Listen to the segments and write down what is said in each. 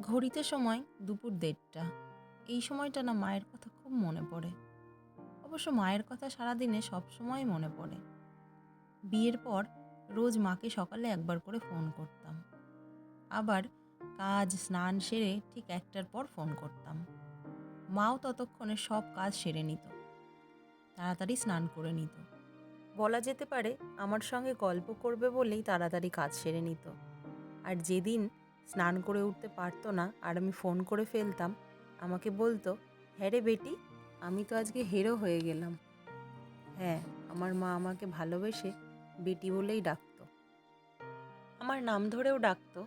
ঘড়িতে সময় দুপুর দেড়টা। এই সময়টা না মায়ের কথা খুব মনে পড়ে। অবশ্য মায়ের কথা সারাদিনে সবসময় মনে পড়ে। বিয়ের পর রোজ মাকে সকালে একবার করে ফোন করতাম। আবার কাজ, স্নান সেরে ঠিক একটার পর ফোন করতাম। মাও ততক্ষণে সব কাজ সেরে নিত। তাড়াতাড়ি স্নান করে নিত। বলা যেতে পারে আমার সঙ্গে গল্প করবে বলেই তাড়াতাড়ি কাজ সেরে নিত। আর যেদিন স্নান করে উঠতে পারতো না আর আমি ফোন করে ফেলতাম। আমাকে বলতো হ্যাঁ রে বেটি, আমি তো আজকে হেরো হয়ে গেলাম। হ্যাঁ আমার মা আমাকে ভালোবেসে বেটি বলেই ডাকতো। আমার নাম ধরেও ডাকতো,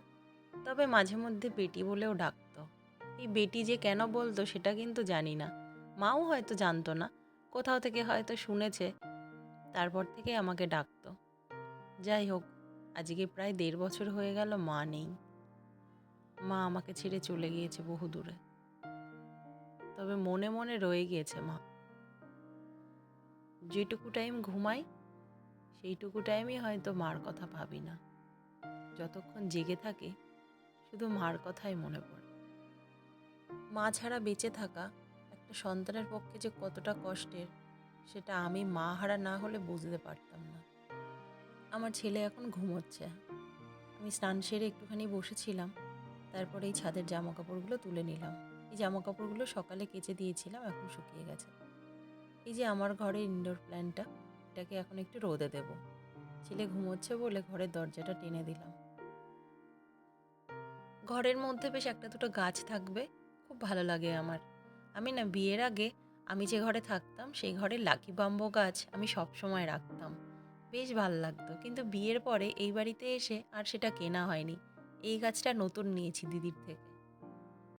তবে মাঝে মধ্যে বেটি বলেও ডাকতো। এই বেটি যে কেন বলতো সেটা কিন্তু জানি না। মাও হয়তো জানতো না, কোথাও থেকে হয়তো শুনেছে, তারপর থেকে আমাকে ডাকতো। যাই হোক, আজকে প্রায় দেড় বছর হয়ে গেল মা নেই। মা আমাকে ছেড়ে চলে গিয়েছে বহু দূরে। তবে মনে মনে রয়ে গিয়েছে মা। যেটুকু টাইম ঘুমাই, সেইটুকু টাইমই হয়তো মার কথা ভাবি না। যতক্ষণ জেগে থাকি, শুধু মার কথাই মনে পড়ে। মা ছাড়া বেঁচে থাকা একটা সন্তানের পক্ষে যে কতটা কষ্টের, সেটা আমি মা হারা না হলে বুঝতে পারতাম না। আমার ছেলে এখন ঘুমোচ্ছে। আমি স্নান সেরে একটুখানি বসেছিলাম। তারপরে এই ছাদের জামা কাপড়গুলো তুলে নিলাম। এই জামা কাপড়গুলো সকালে কেচে দিয়েছিলাম, এখন শুকিয়ে গেছে। এই যে আমার ঘরের ইনডোর প্ল্যান্টটা এটাকে এখন একটু রোদে দেব। ছেলে ঘুমোচ্ছে বলে ঘরের দরজাটা টেনে দিলাম। ঘরের মধ্যে বেশ একটা দুটো গাছ থাকবে, খুব ভালো লাগে আমার। আমি না, বিয়ের আগে আমি যে ঘরে থাকতাম, সেই ঘরে লাকি বাম্বো গাছ আমি সব সময় রাখতাম। বেশ ভালো লাগতো, কিন্তু বিয়ের পরে এই বাড়িতে এসে আর সেটা কেনা হয়নি। এই গাছটা নতুন নিয়েছি দিদির থেকে।